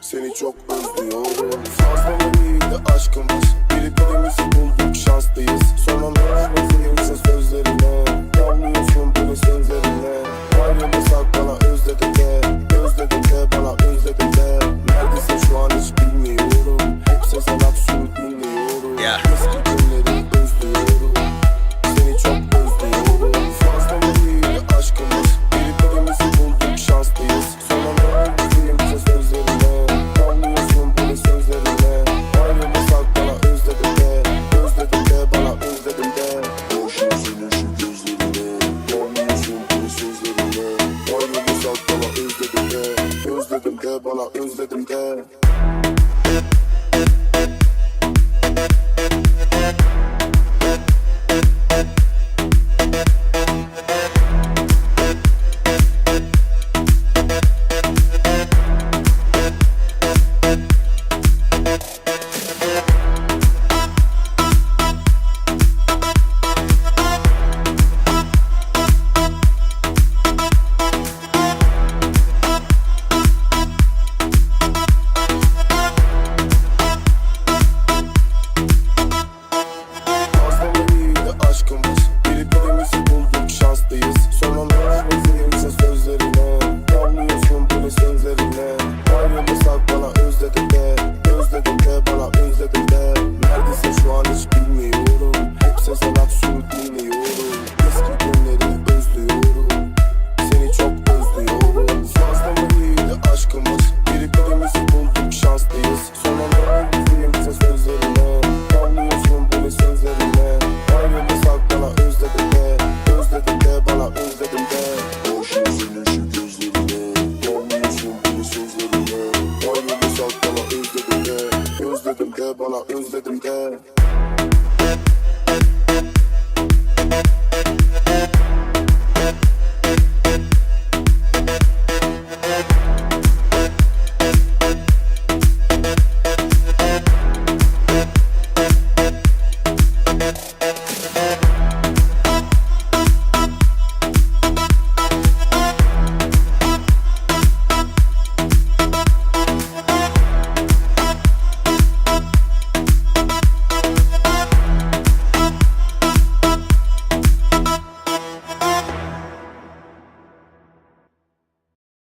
Seni çok özlüyorum. Fazla mı iyiydi aşkımız Birbirimizi bulduk şanslıyız. Sonunda Özledim de bana özledim de Hep Sezen Aksu dinliyorum. Eski günleri özlüyorum. Seni çok özlüyorum. Fazla mı iyiydi aşkımız Birbirimizi bulduk şanslıyız. Sonunda özlüyorsun sözlerine. Yanmıyorsun bunu sözlerine? Ayrılırsak bana özledim de. Özledim de bana özledim de. Senin şu gözlerine. Yanmıyorsun bunu sözlerine? Ayrılırsak bana özledim de. Özledim de bana özledim de